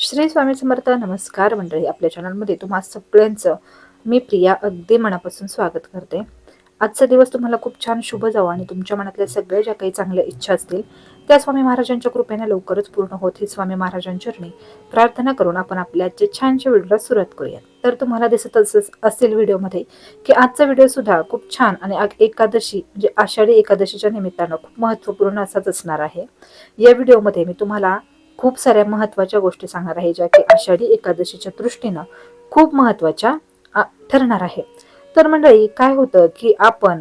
श्री स्वामी समर्थ नमस्कार मंडळी. आपल्या चॅनलमध्ये तुम्हा सगळ्यांचं मी प्रिया अगदी मनापासून स्वागत करते. आजचा दिवस तुम्हाला खूप छान शुभ जावा आणि तुमच्या मनातल्या सगळ्या ज्या काही चांगल्या इच्छा असतील त्या स्वामी महाराजांच्या कृपेने लवकरच पूर्ण होत ही स्वामी महाराजांचरणी प्रार्थना करून आपण आपल्या आजच्या छानशा व्हिडिओला सुरुवात करूया तर तुम्हाला दिसत असच असेल व्हिडिओमध्ये की आजचा व्हिडिओ सुद्धा खूप छान आणि एकादशी म्हणजे आषाढी एकादशीच्या निमित्तानं खूप महत्त्वपूर्ण असाच असणार आहे. या व्हिडिओमध्ये मी तुम्हाला खूप साऱ्या महत्त्वाच्या गोष्टी सांगणार आहे ज्या की आषाढी एकादशीच्या दृष्टीनं खूप महत्त्वाच्या आ, ठरणार आहे. तर मंडळी काय होतं की आपण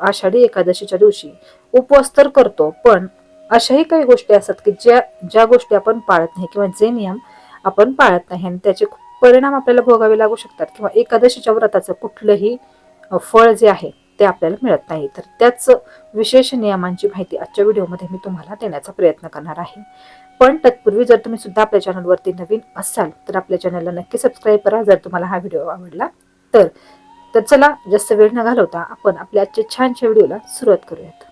आषाढी एकादशीच्या दिवशी उपवास तर करतो पण अशाही काही गोष्टी असतात की ज्या ज्या गोष्टी आपण पाळत नाही किंवा जे नियम आपण पाळत नाही आणि त्याचे परिणाम आपल्याला भोगावे लागू शकतात किंवा एकादशीच्या व्रताचं कुठलंही फळ जे आहे ते आपल्याला मिळत नाही. तर त्याच विशेष नियमांची माहिती आजच्या व्हिडिओमध्ये मी तुम्हाला देण्याचा प्रयत्न करणार आहे. पण तत्पूर्वी जर तुम्ही सुद्धा आपल्या चॅनलवरती नवीन असाल तर आपल्या चॅनलला नक्की सबस्क्राईब करा जर तुम्हाला हा व्हिडिओ आवडला. तर तर चला जास्त वेळ न घालवता आपण आपल्या आजच्या छानशा व्हिडिओला सुरुवात करूयात.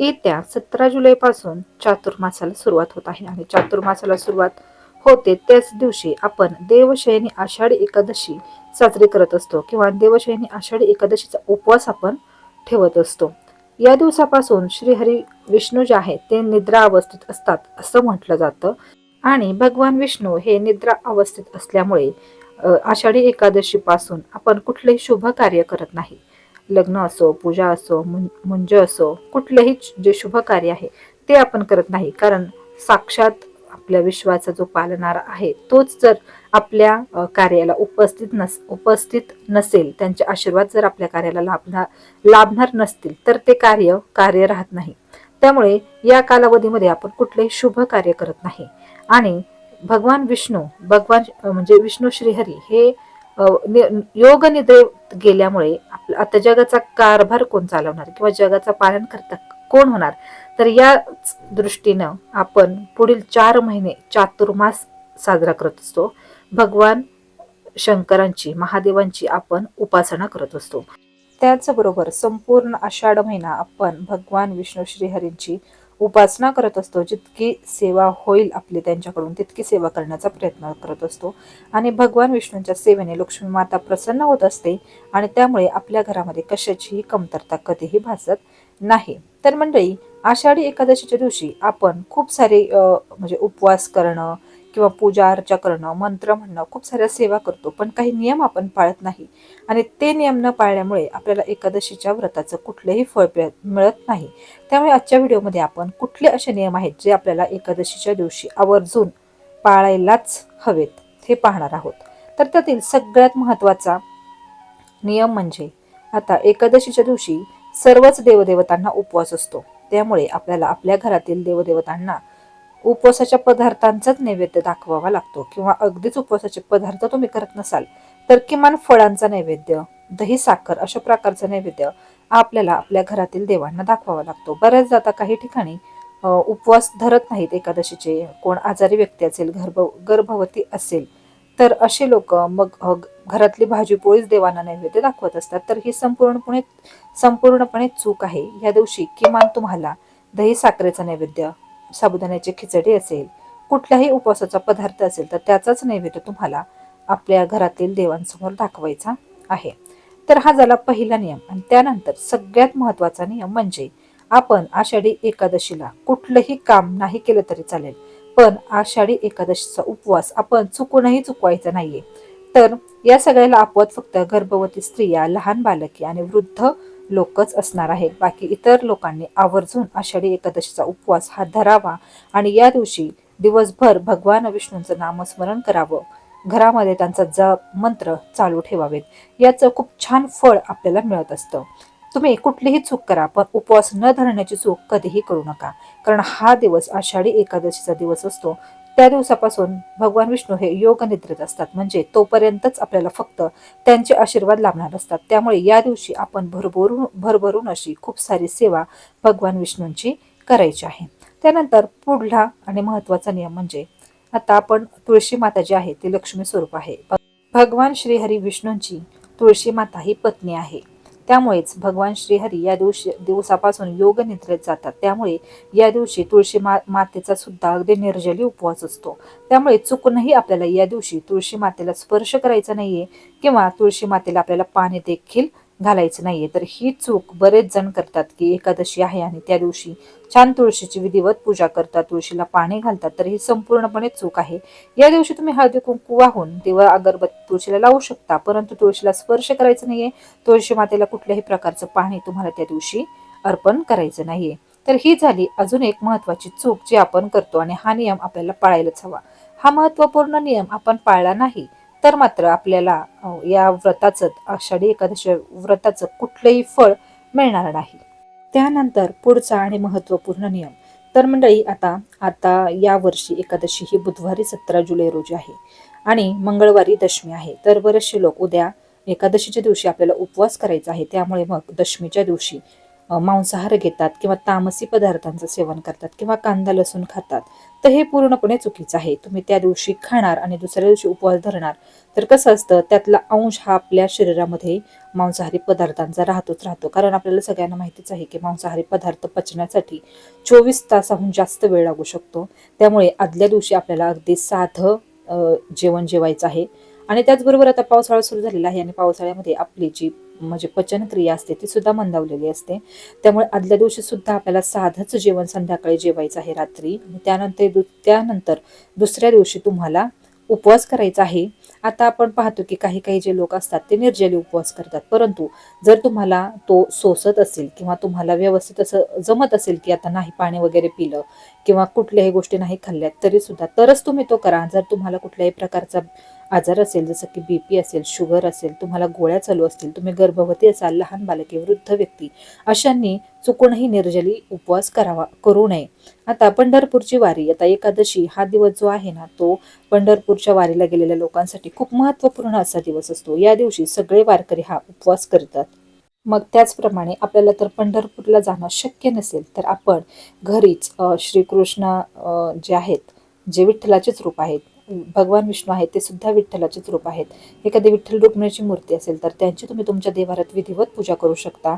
येत्या सतरा जुलैपासून चातुर्मासाला सुरुवात होत आहे आणि चातुर्मासाला सुरुवात होते त्याच दिवशी आपण देवशयनी आषाढी एकादशी साजरी करत असतो किंवा देवशयनी आषाढी एकादशीचा उपवास आपण ठेवत असतो. या दिवसापासून श्रीहरी विष्णू जे आहेत ते निद्रा अवस्थेत असतात असं म्हटलं जातं. आणि भगवान विष्णू हे निद्रा अवस्थेत असल्यामुळे आषाढी एकादशीपासून आपण कुठलेही शुभ कार्य करत नाही. लग्न असो पूजा असो मुं- मुंज असो कुठलेही जे शुभ कार्य आहे ते आपण करत नाही. कारण साक्षात आपल्या विश्वाचा जो पालणारा आहे तोच जर आपल्या कार्याला उपस्थित नस उपस्थित नसेल त्यांचे आशीर्वाद जर आपल्या कार्याला लाभणार लाभणार नसतील तर ते कार्य कार्य राहत नाही. त्यामुळे या कालावधीमध्ये आपण कुठलेही शुभ कार्य करत नाही. आणि भगवान विष्णू भगवान म्हणजे विष्णू श्रीहरी हे नि- योग निद्रे गेल्यामुळे आपलं आता जगाचा कारभार कोण चालवणार? किंवा जगाचा पालन करता कोण होणार? तर या दृष्टीनं आपण पुढील चार महिने चातुर्मास साजरा करत असतो. भगवान शंकरांची महादेवांची आपण उपासना करत असतो. त्याचबरोबर संपूर्ण आषाढ महिना आपण भगवान विष्णू श्रीहरींची उपासना करत असतो. जितकी सेवा होईल आपली त्यांच्याकडून तितकी सेवा करण्याचा प्रयत्न करत असतो. आणि भगवान विष्णूंच्या सेवेने लक्ष्मी माता प्रसन्न होत असते आणि त्यामुळे आपल्या घरामध्ये कशाचीही कमतरता कधीही भासत नाही. तर मंडळी आषाढी एकादशीच्या दिवशी आपण खूप सारे म्हणजे उपवास करणं किंवा पूजा अर्चा करणं मंत्र म्हणणं खूप साऱ्या सेवा करतो. पण काही नियम आपण पाळत नाही. आणि ते नियम न पाळल्यामुळे आपल्याला एकादशीच्या व्रताचं कुठलेही फळ मिळत नाही. त्यामुळे आजच्या व्हिडिओमध्ये आपण कुठले असे नियम आहेत जे आपल्याला एकादशीच्या दिवशी आवर्जून पाळायलाच हवेत हे पाहणार आहोत. तर त्यातील सगळ्यात महत्त्वाचा नियम म्हणजे आता एकादशीच्या दिवशी सर्वच देवदेवतांना उपवास असतो. त्यामुळे आपल्याला आपल्या घरातील देवदेवतांना उपवासाच्या पदार्थांचाच नैवेद्य दाखवावा लागतो किंवा अगदीच उपवासाचे पदार्थ तुम्ही करत नसाल तर किमान फळांचा नैवेद्य दही साखर अशा प्रकारचा नैवेद्य आपल्याला आपल्या घरातील देवांना दाखवावा लागतो. बऱ्याचदा आता काही ठिकाणी उपवास धरत नाहीत एकादशीचे. कोण आजारी व्यक्ती असेल गर्भ गर्भवती असेल तर असे लोक मग घरातली भाजी पोळीच देवांना नैवेद्य दाखवत असतात. तर ही संपूर्णपणे संपूर्णपणे चूक आहे. या दिवशी किमान तुम्हाला दही साखरेचा नैवेद्य साबुदाण्याची खिचडी असेल कुठल्याही उपवासाचा पदार्थ असेल तर त्याचाच नैवेद्य तुम्हाला आपल्या घरातील देवांसमोर दाखवायचा आहे. तर हा झाला पहिला नियम. आणि त्यानंतर सगळ्यात महत्त्वाचा नियम म्हणजे आपण आषाढी एकादशीला कुठलंही काम नाही केलं तरी चालेल. पण आषाढी एकादशीचा उपवास आपण चुकूनही चुकवायचा नाहीये. तर या सगळ्याला अपवाद फक्त गर्भवती स्त्रिया लहान बालके आणि वृद्ध लोकच असणार आहेत. बाकी इतर लोकांनी आवर्जून आषाढी एकादशीचा उपवास हा धरावा आणि या दिवशी दिवसभर भगवान विष्णूंचं नामस्मरण करावं. घरामध्ये त्यांचा जप मंत्र चालू ठेवावेत. याचं खूप छान फळ आपल्याला मिळत असतं. तुम्ही कुठलीही चूक करा पण उपवास न धरण्याची चूक कधीही करू नका. कारण हा दिवस आषाढी एकादशीचा दिवस असतो. त्या दिवसापासून भगवान विष्णू हे योग निद्रेत असतात. म्हणजे तोपर्यंतच आपल्याला फक्त त्यांचे आशीर्वाद लाभणार असतात. त्यामुळे या दिवशी आपण भरभरून भरभरून अशी खूप सारी सेवा भगवान विष्णूंची करायची आहे. त्यानंतर पुढला आणि महत्त्वाचा नियम म्हणजे आता आपण तुळशी माता जी आहे ती लक्ष्मी स्वरूप आहे. भगवान श्री हरी विष्णूंची तुळशी माता ही पत्नी आहे. त्यामुळेच भगवान श्रीहरी या दिवशी दिवसापासून योग निद्रेत जातात. त्यामुळे या दिवशी तुळशी मा मातेचा सुद्धा अगदी निर्जली उपवास असतो. त्यामुळे चुकूनही आपल्याला या दिवशी तुळशी मातेला स्पर्श करायचा नाहीये किंवा तुळशी मातेला आपल्याला पाणी देखील घालायचं नाहीये. तर ही चूक बरेच जण करतात की एकादशी आहे आणि त्या दिवशी छान तुळशीची विधिवत पूजा करतात तुळशीला पाणी घालतात. तर ही संपूर्णपणे चूक आहे. या दिवशी तुम्ही हळदी कुंकू वाहून तेव्हा अगरबत्ती तुळशीला लावू शकता परंतु तुळशीला स्पर्श करायचं नाहीये. तुळशी मातेला कुठल्याही प्रकारचं पाणी तुम्हाला त्या दिवशी अर्पण करायचं नाहीये. तर ही झाली अजून एक महत्वाची चूक जी आपण करतो आणि हा नियम आपल्याला पाळायलाच हवा. हा महत्त्वपूर्ण नियम आपण पाळला नाही. तर मात्र आपल्याला या व्रताचं आषाढी एकादशी व्रताचं कुठलंही फळ मिळणार नाही. त्यानंतर पुढचा आणि महत्त्वपूर्ण नियम. तर मंडळी आता आता या वर्षी एकादशी ही बुधवारी सतरा जुलै रोजी आहे आणि मंगळवारी दशमी आहे. तर बरेचसे लोक उद्या एकादशीच्या दिवशी आपल्याला उपवास करायचा आहे. त्यामुळे मग दशमीच्या दिवशी मांसाहार घेतात किंवा तामसी पदार्थांचं सेवन करतात किंवा कांदा लसूण खातात तर हे पूर्णपणे चुकीचं आहे. तुम्ही त्या दिवशी खाणार आणि दुसऱ्या दिवशी उपवास धरणार तर कसं असतं त्यातला अंश हा आपल्या शरीरामध्ये मांसाहारी पदार्थांचा राहतोच राहतो. कारण आपल्याला सगळ्यांना माहितीच आहे की मांसाहारी पदार्थ पचण्यासाठी चोवीस तासाहून जास्त वेळ लागू शकतो. त्यामुळे आदल्या दिवशी आपल्याला अगदी साधं जेवण जेवायचं आहे. आणि त्याचबरोबर आता पावसाळा सुरू झालेला आहे आणि पावसाळ्यामध्ये आपली जी म्हणजे पचनक्रिया असते ती सुद्धा मंदावलेली असते. त्यामुळे आदल्या दिवशी सुद्धा आपल्याला साधंच जेवण संध्याकाळी जेवायचं आहे रात्री आणि त्यानंतर दु त्यानंतर दुसऱ्या दिवशी तुम्हाला उपवास करायचा आहे. आता आपण पाहतो की काही काही जे लोक असतात ते निर्जली उपवास करतात. परंतु जर तुम्हाला तो सोसत असेल किंवा तुम्हाला व्यवस्थित असं जमत असेल की आता नाही पाणी वगैरे पिलं किंवा कुठल्याही गोष्टी नाही खाल्ल्यात तरी सुद्धा तरच तुम्ही तो करा. जर तुम्हाला कुठल्याही प्रकारचा आजार असेल जसं की बी पी असेल शुगर असेल तुम्हाला गोळ्या चालू असतील तुम्ही गर्भवती असाल लहान बालके वृद्ध व्यक्ती अशांनी चुकूनही निर्जली उपवास करावा करू नये. आता पंढरपूरची वारी आता एकादशी हा दिवस जो आहे ना तो पंढरपूरच्या वारीला गेलेल्या लोकांसाठी खूप महत्त्वपूर्ण असा दिवस असतो. या दिवशी सगळे वारकरी हा उपवास करतात. मग त्याचप्रमाणे आपल्याला तर पंढरपूरला जाणं शक्य नसेल तर आपण घरीच श्रीकृष्ण जे आहेत जे विठ्ठलाचेच रूप आहेत भगवान विष्णू आहेत ते सुद्धा विठ्ठलाचेच रूप आहेत. एखादी विठ्ठल रुक्मिणीची मूर्ती असेल तर त्यांची तुम्ही तुमच्या देवारात विधिवत पूजा करू शकता.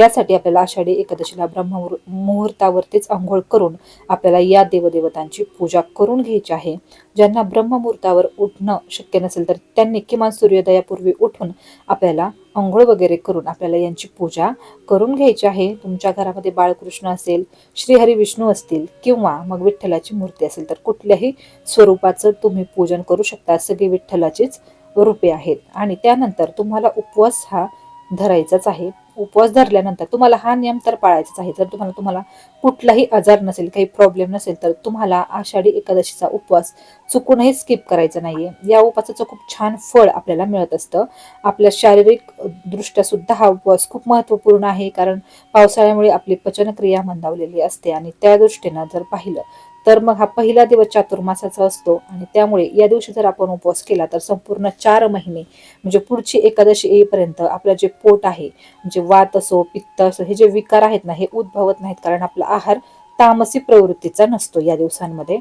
त्यासाठी आपल्याला आषाढी एकादशीला ब्रह्म मुहूर्तावरतीच आंघोळ करून आपल्याला या देवदेवतांची पूजा करून घ्यायची आहे. ज्यांना ब्रह्ममुहूर्तावर उठणं शक्य नसेल तर त्यांनी किमान सूर्योदयापूर्वी उठून आपल्याला आंघोळ वगैरे करून आपल्याला यांची पूजा करून घ्यायची आहे. तुमच्या घरामध्ये बाळकृष्ण असेल श्रीहरी विष्णू असतील किंवा मग विठ्ठलाची मूर्ती असेल तर कुठल्याही स्वरूपाचं तुम्ही पूजन करू शकता. सगळी विठ्ठलाचीच रूपे आहेत. आणि त्यानंतर तुम्हाला उपवास हा धरायचाच आहे. उपवास धरल्यानंतर तुम्हाला हा नियम तर पाळायचाच आहे. जर तुम्हाला तुम्हाला कुठलाही आजार नसेल काही प्रॉब्लेम नसेल तर तुम्हाला आषाढी एकादशीचा उपवास चुकूनही स्किप करायचा नाहीये. या उपवासाचं खूप छान फळ आपल्याला मिळत असतं. आपल्या शारीरिक दृष्ट्या सुद्धा हा उपवास खूप महत्त्वपूर्ण आहे कारण पावसाळ्यामुळे आपली पचनक्रिया मंदावलेली असते. आणि त्या दृष्टीनं जर पाहिलं तर मग हा पहिला दिवस चातुर्मासाचा असतो आणि त्यामुळे या दिवशी जर आपण उपवास केला तर संपूर्ण चार महिने म्हणजे पुढची एकादशी येईपर्यंत आपलं जे पोट आहे म्हणजे वात असो पित्त असो हे जे विकार आहेत ना हे उद्भवत नाहीत कारण आपला आहार तामसी प्रवृत्तीचा नसतो या दिवसांमध्ये.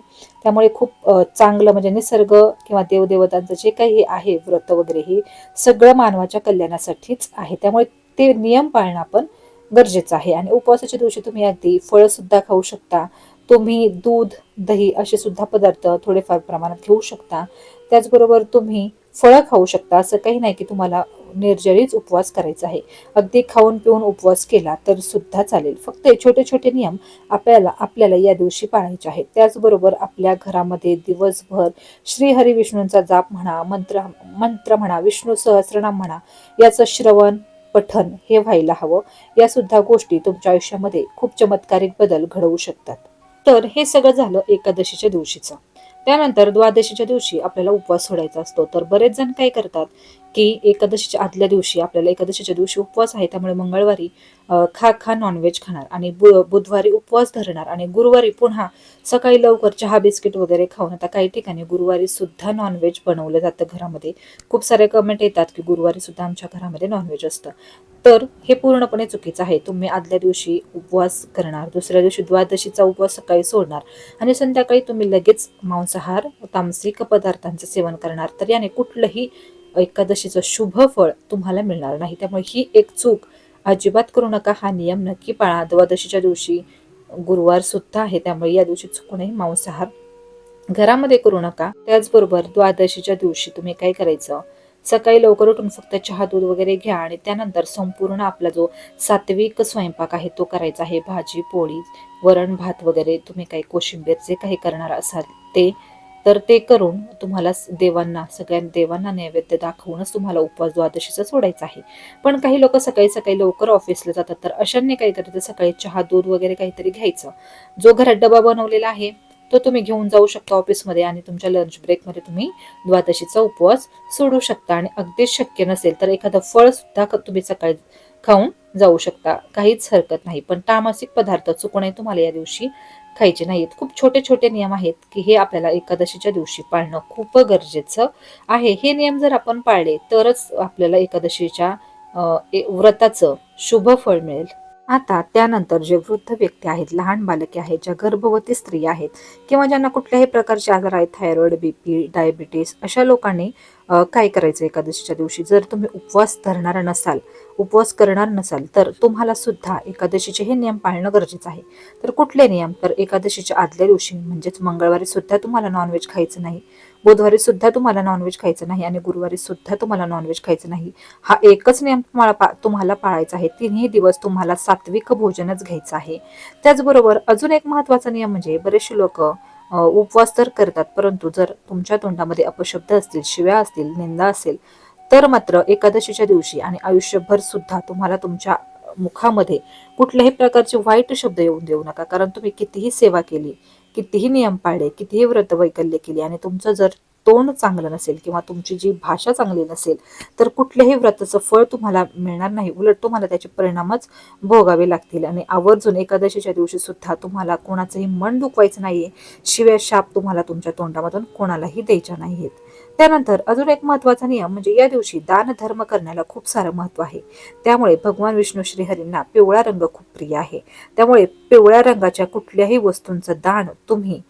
त्यामुळे खूप चांगलं म्हणजे निसर्ग किंवा देवदेवतांचं जे काही आहे व्रत वगैरे हे सगळं मानवाच्या कल्याणासाठीच आहे. त्यामुळे ते नियम पाळणं आपण गरजेचं आहे. आणि उपवासाच्या दिवशी तुम्ही अगदी फळं सुद्धा खाऊ शकता तुम्ही दूध दही असे सुद्धा पदार्थ थोडेफार प्रमाणात घेऊ शकता. त्याचबरोबर तुम्ही फळं खाऊ शकता. असं काही नाही की तुम्हाला निर्जळीच उपवास करायचा आहे. अगदी खाऊन पिऊन उपवास केला तर सुद्धा चालेल. फक्त छोटे छोटे नियम आपल्याला आपल्याला या दिवशी पाळायचे आहेत. त्याचबरोबर आपल्या घरामध्ये दिवसभर श्रीहरी विष्णूंचा जाप म्हणा मंत्र मंत्र म्हणा विष्णू सहस्रनाम म्हणा याचं श्रवण पठन हे व्हायला हवं. या सुद्धा गोष्टी तुमच्या आयुष्यामध्ये खूप चमत्कारिक बदल घडवू शकतात. तर हे सगळं झालं एकादशीच्या दिवशीचं. त्यानंतर द्वादशीच्या दिवशी आपल्याला उपवास सोडायचा असतो. तर बरेच जण काय करतात की एकादशीच्या आदल्या दिवशी आपल्याला एकादशीच्या दिवशी उपवास आहे त्यामुळे मंगळवारी खा खा नॉनव्हेज खाणार आणि बु बुधवारी उपवास धरणार आणि गुरुवारी पुन्हा सकाळी लवकर चहा बिस्किट वगैरे खाऊन आता काही ठिकाणी गुरुवारी सुद्धा नॉनव्हेज बनवलं जातं घरामध्ये. खूप सारे कमेंट येतात की गुरुवारी सुद्धा आमच्या घरामध्ये नॉनव्हेज असतं. तर हे पूर्णपणे चुकीचं आहे. तुम्ही आदल्या दिवशी उपवास करणार दुसऱ्या दिवशी द्वादशीचा उपवास सकाळी सोडणार आणि संध्याकाळी तुम्ही लगेच मांसाहार तामसिक पदार्थांचं सेवन करणार. तर याने कुठलंही एकादशीचं शुभ फळ तुम्हाला मिळणार नाही. त्यामुळे ही एक चूक. अजिबात करू नका. हा नियम नक्की पाळा. द्वादशीच्या दिवशी गुरुवार सुद्धा आहे. त्यामुळे या दिवशी चुकूनही मांसाहार घरामध्ये करू नका. त्याचबरोबर द्वादशीच्या दिवशी तुम्ही काय करायचं? सकाळी लवकर उठून फक्त चहा दूध वगैरे घ्या आणि त्यानंतर संपूर्ण आपला जो सात्विक स्वयंपाक आहे तो करायचा आहे. भाजी पोळी वरण भात वगैरे तुम्ही काही कोशिंबीर जे काही करणार असाल ते तर ते करून तुम्हाला देवांना सगळ्या देवांना नैवेद्य दाखवूनच तुम्हाला उपवास द्वादशीचा सोडायचा आहे. पण काही लोक सकाळी सकाळी लवकर ऑफिसला जातात तर अशांनी काहीतरी करायचं सकाळी चहा दूध वगैरे काहीतरी घ्यायचं. जो घरात डबा बनवलेला आहे तो तुम्ही घेऊन जाऊ शकता ऑफिसमध्ये आणि तुमच्या लंच ब्रेकमध्ये तुम्ही द्वादशीचा उपवास सोडू शकता. आणि अगदीच शक्य नसेल तर एखादं फळ सुद्धा तुम्ही सकाळी खाऊन जाऊ शकता. काहीच हरकत नाही. पण तामसिक पदार्थ चुकणे तुम्हाला या दिवशी खायचे नाहीत. खूप छोटे छोटे नियम आहेत की हे आपल्याला एकादशीच्या दिवशी पाळणं खूप गरजेचं आहे. हे नियम जर आपण पाळले तरच आपल्याला एकादशीच्या व्रताचं शुभ फळ मिळेल. आता त्यानंतर जे वृद्ध व्यक्ती आहेत लहान बालके आहेत ज्या गर्भवती स्त्रिया आहेत किंवा ज्यांना कुठल्याही प्रकारचे आजार आहेत थायरॉइड बीपी डायबिटीस अशा लोकांनी काय करायचं एकादशीच्या दिवशी? जर तुम्ही उपवास धरणार नसाल उपवास करणार नसाल तर तुम्हाला सुद्धा एकादशीचे हे नियम पाळणं गरजेचं आहे. तर कुठले नियम? तर एकादशीच्या आदल्या दिवशी म्हणजेच मंगळवारी सुद्धा तुम्हाला नॉनव्हेज खायचं नाही. बुधवारी सुद्धा तुम्हाला नॉनव्हेज खायचं नाही आणि गुरुवारी सुद्धा तुम्हाला नॉनव्हेज खायचं नाही. हा एकच नियम तुम्हाला पा तुम्हाला पाळायचा आहे. तिन्ही दिवस तुम्हाला सात्विक भोजनच घ्यायचं आहे. त्याचबरोबर अजून एक महत्त्वाचा नियम म्हणजे बरेचसे लोक उपवास तर करतात परंतु जर तुमच्या तोंडामध्ये अपशब्द असतील शिव्या असतील निंदा असेल तर मात्र एकादशीच्या दिवशी आणि आयुष्यभर सुद्धा तुम्हाला तुमच्या मुखामध्ये कुठल्याही प्रकारचे वाईट शब्द येऊन देऊ नका. कारण तुम्ही कितीही सेवा केली कितीही नियम पाळले कितीही व्रत वैकल्य केली आणि तुमचं जर तोंड चांगलं नसेल किंवा तुमची जी भाषा चांगली नसेल तर कुठल्याही व्रताचं फळ तुम्हाला मिळणार नाही. उलट तुम्हाला त्याचे परिणामच भोगावे लागतील. आणि आवर्जून एकादशीच्या दिवशी सुद्धा तुम्हाला कोणाचंही मन दुखवायचं नाहीये. शिवाय शाप तुम्हाला तुमच्या तोंडामधून कोणालाही द्यायच्या आहेत त्यानंतर अजून एक महत्त्वाचा नियम म्हणजे या दिवशी दान धर्म करण्याला खूप सारं महत्त्व आहे. त्यामुळे भगवान विष्णू श्रीहरींना पिवळा रंग खूप प्रिय आहे. त्यामुळे पिवळ्या रंगाच्या कुठल्याही वस्तूंचं दान तुम्ही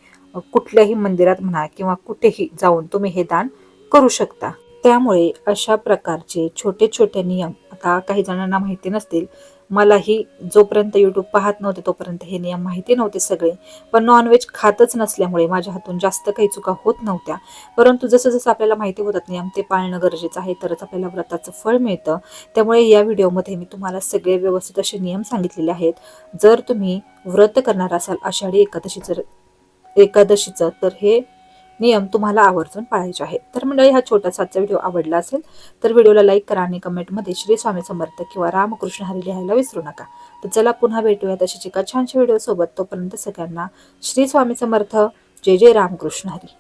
कुठल्याही मंदिरात म्हणा किंवा कुठेही जाऊन तुम्ही हे दान करू शकता. त्यामुळे अशा प्रकारचे छोटे छोटे नियम आता काही जणांना माहिती नसतील मलाही जोपर्यंत यूट्यूब पाहत नव्हते तोपर्यंत हे नियम माहिती नव्हते सगळे. पण नॉनव्हेज खातच नसल्यामुळे माझ्या हातून जास्त काही चुका होत नव्हत्या. परंतु जसं जसं आपल्याला माहिती होतात नियम ते पाळणं गरजेचं आहे तरच आपल्याला व्रताचं फळ मिळतं. त्यामुळे या व्हिडिओमध्ये मी तुम्हाला सगळे व्यवस्थित असे नियम सांगितलेले आहेत. जर तुम्ही व्रत करणार असाल आषाढी एकादशीचं एकादशीचं तर हे नियम तुम्हाला आवर्जून पाळायचे आहेत. तर मंडळी हा छोटासा आजचा व्हिडिओ आवडला असेल तर व्हिडिओला लाईक करा आणि कमेंटमध्ये श्री स्वामी समर्थ किंवा रामकृष्ण हरी लिहायला विसरू नका. तर चला पुन्हा भेटूया तशीच एका छानशा व्हिडिओसोबत. तोपर्यंत सगळ्यांना श्री स्वामी समर्थ. जय जय रामकृष्ण हरी.